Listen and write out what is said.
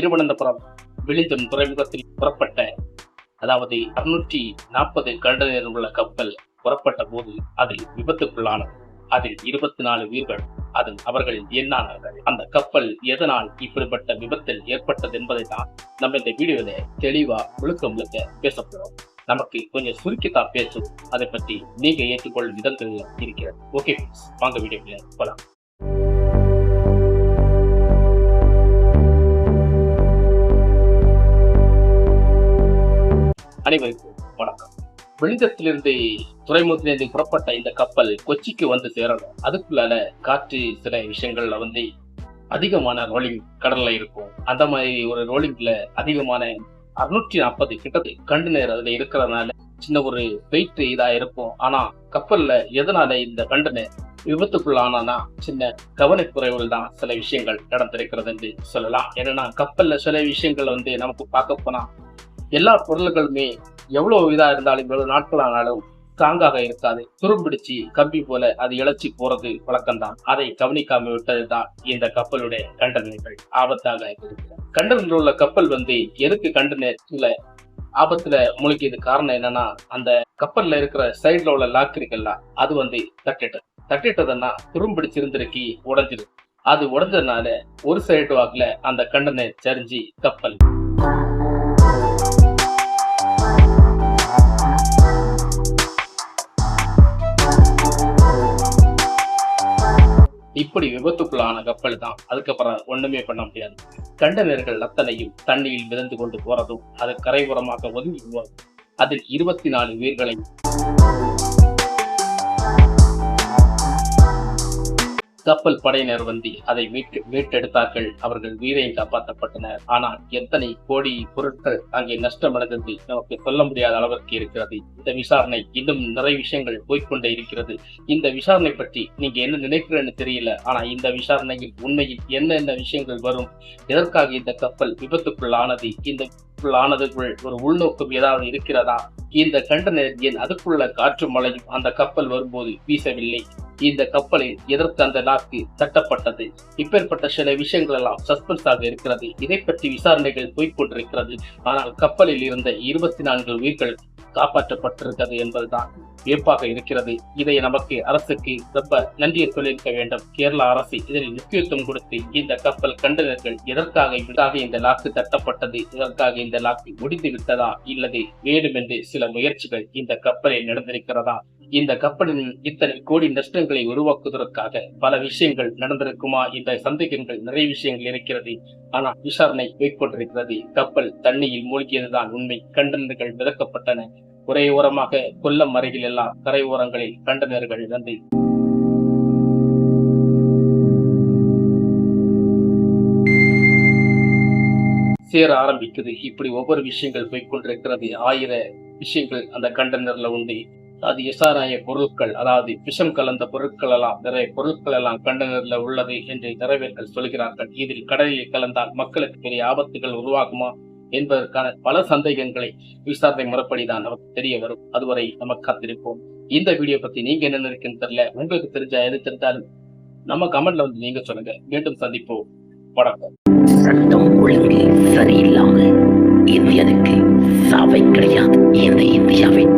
திருவனந்தபுரம் விழிந்தம் துறைமுகத்தில் புறப்பட்ட அதாவது அறுநூற்றி நாற்பது கண்டனர் உள்ள கப்பல் புறப்பட்ட போது அதில் விபத்துக்குள்ளானது. அதில் இருபத்தி நாலு உயிர்கள் அது அவர்களில் எண்ணானார்கள் அந்த கப்பல் எதனால் இப்படிப்பட்ட விபத்தில் ஏற்பட்டது என்பதை தான் நம்ம இந்த வீடியோல தெளிவா முழுக்க முழுக்க பேசப்படுறோம் நமக்கு கொஞ்சம் சுருக்கித்தான் பேசும். அதை பற்றி நீங்க ஏற்றுக்கொள்ளும் விதத்தில் இருக்கிறது. ஓகே வாங்க வீடியோ போலாம். அனைவருக்கும் வணக்கம். வெளிதத்திலிருந்து துறைமுகத்திலிருந்து புறப்பட்ட இந்த கப்பல் கொச்சிக்கு வந்து சேரணும். அதுக்குள்ளால காற்று சில விஷயங்கள்ல வந்து அதிகமான ரோலிங் கடல்ல இருக்கும். அந்த மாதிரி ஒரு ரோலிங்ல அதிகமான அறுநூற்றி நாற்பது கிட்டத்தட்ட கண்டனர் அதுல இருக்கிறதுனால சின்ன ஒரு வெயிட் இதா இருக்கும். ஆனா கப்பல்ல எதனால இந்த கண்டனர் விபத்துக்குள்ளானா சின்ன கவனக்குறைவுகள் தான் சில விஷயங்கள் நடந்திருக்கிறது என்று சொல்லலாம். ஏன்னா கப்பல்ல சில விஷயங்கள் வந்து நமக்கு பார்க்க போனா எல்லா பொருள்களுமே எவ்வளவு இதா இருந்தாலும் இவ்வளவு நாட்கள் ஆனாலும் ஸ்ட்ராங்காக இருக்காது. துரும்பிடிச்சு கம்பி போல அது இழைச்சி போறது வழக்கம்தான். அதை கவனிக்காம விட்டதுதான் இந்த கப்பலுடைய கண்டனங்கள் ஆபத்தாக இருக்கு கண்டனில் உள்ள கப்பல் வந்து எதுக்கு கண்டனத்துல ஆபத்துல முழுக்கியது காரணம் என்னன்னா அந்த கப்பல்ல இருக்கிற சைடுல உள்ள லாக் இருக்குல்ல அது வந்து தட்டிட்டது. தட்டிட்டதுன்னா துரும்பிடிச்சிருந்திருக்கி உடஞ்சிரு அது உடஞ்சதுனால ஒரு சைடு வாக்குல அந்த கண்டனை சரிஞ்சு கப்பல் இப்படி விபத்துக்குள்ளான கப்பல் தான். அதுக்கப்புறம் ஒண்ணுமே பண்ண முடியாது. கண்டனர்கள் அத்தனையும் தண்ணியில் மிதந்து கொண்டு போறதும் அது கரைபுறமாக ஒதுங்கி அதில் இருபத்தி நாலு உயிர்களை கப்பல் படையினர் வந்து அதை மீட்டு மீட்டெடுத்தார்கள். அவர்கள் உயிரையும் காப்பாற்றப்பட்டனர். ஆனால் எத்தனை கோடி பொருட்கள் அங்கே நஷ்டமடைந்தது நமக்கு சொல்ல முடியாத அளவிற்கு இருக்கிறது. இந்த விசாரணை இன்னும் நிறைய விஷயங்கள் போய்கொண்டே இருக்கிறது. இந்த விசாரணை பற்றி நீங்க என்ன நினைக்கிறேன்னு தெரியல. ஆனா இந்த விசாரணையில் உண்மையில் என்னென்ன விஷயங்கள் வரும்? எதற்காக இந்த கப்பல் விபத்துக்குள்ளானது? இந்த ஆனதுக்குள் ஒரு உள்நோக்கம் ஏதாவது இருக்கிறதா? இந்த கண்டனர் ஏன் அதுக்குள்ள காற்று மழையும் அந்த கப்பல் வரும்போது வீசவில்லை. இந்த கப்பலில் எதற்கு அந்த லாக்கு தட்டப்பட்டது. இப்பேற்பட்ட சில விஷயங்கள் எல்லாம் சஸ்பென்ஸ் ஆக இருக்கிறது. இதை பற்றி விசாரணைகள் போய்கொண்டிருக்கிறது ஆனால் கப்பலில் இருந்த இருபத்தி நான்கு உயிர்கள் காப்பாற்றப்பட்டிருக்கிறது என்பதுதான் வியப்பாக இருக்கிறது. இதை நமக்கு அரசுக்கு ரொம்ப நன்றியை சொல்லியிருக்க வேண்டும். கேரள அரசு இதில் முக்கியத்துவம் கொடுத்து இந்த கப்பல் கண்டனர்கள் எதற்காக இதாக இந்த லாக்கு தட்டப்பட்டது இதற்காக இந்த லாக்கு முடிந்து விட்டதா இல்லது வேண்டுமென்று சில முயற்சிகள் இந்த கப்பலில் நடந்திருக்கிறதா இந்த கப்பலின் இத்தனை கோடி நஷ்டங்களை உருவாக்குவதற்காக பல விஷயங்கள் நடந்திருக்குமா என்ற சந்தேகங்கள் நிறைய விஷயங்கள் இருக்கிறது. ஆனால் விசாரணை மேற்கொண்டிருக்கிறது. கப்பல் தண்ணியில் மூழ்கியதுதான் உண்மை. கண்டனர்கள் விதக்கப்பட்டன ஒரே கொல்லம் அருகில் எல்லாம் கரையோரங்களில் கண்டனர்கள் நன்றி சேர ஆரம்பிக்குது. இப்படி ஒவ்வொரு விஷயங்கள் போய்கொண்டிருக்கிறது ஆயிர விஷயங்கள் அந்த கண்டனர்ல உண்டு. அது எசாராய பொருட்கள் அதாவது விஷம் கலந்த பொருட்கள் எல்லாம் நிறைய பொருட்கள் எல்லாம் கண்டனர்ல உள்ளது என்று நிறைவேர்கள் சொல்கிறார்கள். இதில் கடலில் கலந்தால் மக்களுக்கு பெரிய ஆபத்துகள் உருவாகுமா என்பதற்கான பல சந்தேகங்களை விசாரணை முறைப்படிதான் நமக்கு தெரிய வரும். அதுவரை நம்ம காத்திருப்போம். இந்த வீடியோ பத்தி நீங்க என்ன நினைக்கிறேன்னு தெரியல. உங்களுக்கு தெரிஞ்சா எது தெரிஞ்சாலும் நம்ம கமெண்ட்ல வந்து நீங்க சொல்லுங்க. மீண்டும் சந்திப்போம். வணக்கம். சட்டம் ஒழுங்கு சரியில்லாமல் இந்தியாவுக்கு சாவை கிடையாது. இந்த இந்தியாவின்